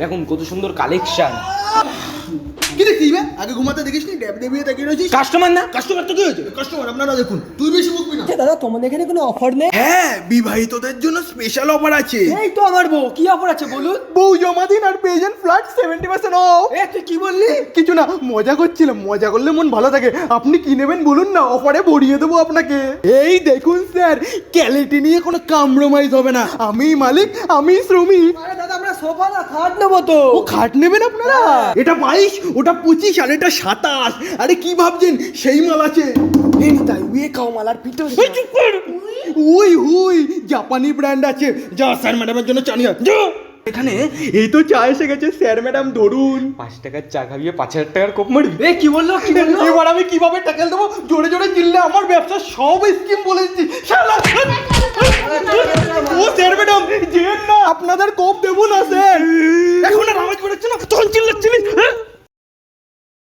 দেখুন কত সুন্দর কালেকশন কি দেখছিস বে? আগে ঘুমাতে দেখিস নি ড্যাব ডেবিয়ে তাকিয়ে রয়েছিস? কাস্টমার না? কাস্টমার তো কি হয়েছে? কাস্টমার আপনারা দেখুন তুই বেশি বকবি না। আচ্ছা দাদা তোমাদের এখানে কোনো অফার নেই? হ্যাঁ বিবাহিতদের জন্য স্পেশাল অফার আছে। এই তো আমার বউ কি অফার আছে বলুন? বউ জমা দিন আর পেয়ে যান ফ্ল্যাট সেভেন্টি পার্সেন্ট অফ এ তুই কি বললি? কিছু না মজা করছিলাম মজা করলে মন ভালো থাকে। আপনি কি নেবেন বলুন না অফারে ভরিয়ে দেবো আপনাকে। এই দেখুন স্যার ক্যালিটি নিয়ে কোনো কম্প্রোমাইজ হবে না। আমি মালিক আমি শ্রমিক। সোফা না খাট নেব তো ও খাট নেবেন আপনারা এটা বাইশ ওটা পঁচিশ আর এটা সাতাশ আরে কি ভাবছেন সেই মাল আছে এই তাই উয়ে খাও মালার পিঠো এই উই হুই জাপানি ব্র্যান্ড আছে যা স্যার ম্যাডামের জন্য চানিয়া যা এখানে এই তো চা এসে গেছে স্যার ম্যাডাম ধরুন পাঁচ টাকার চা খাবিয়ে পাঁচ হাজার টাকার কোপ মারবি এ কি বলল কি বলল এবার আমি কীভাবে ট্যাকেল দেবো জোরে জোরে চিল্লে আমার ব্যবসার সব স্কিম বলে দিচ্ছি শালা। ও স্যার ম্যাডাম যেন না আপনাদের কোপ দেবো না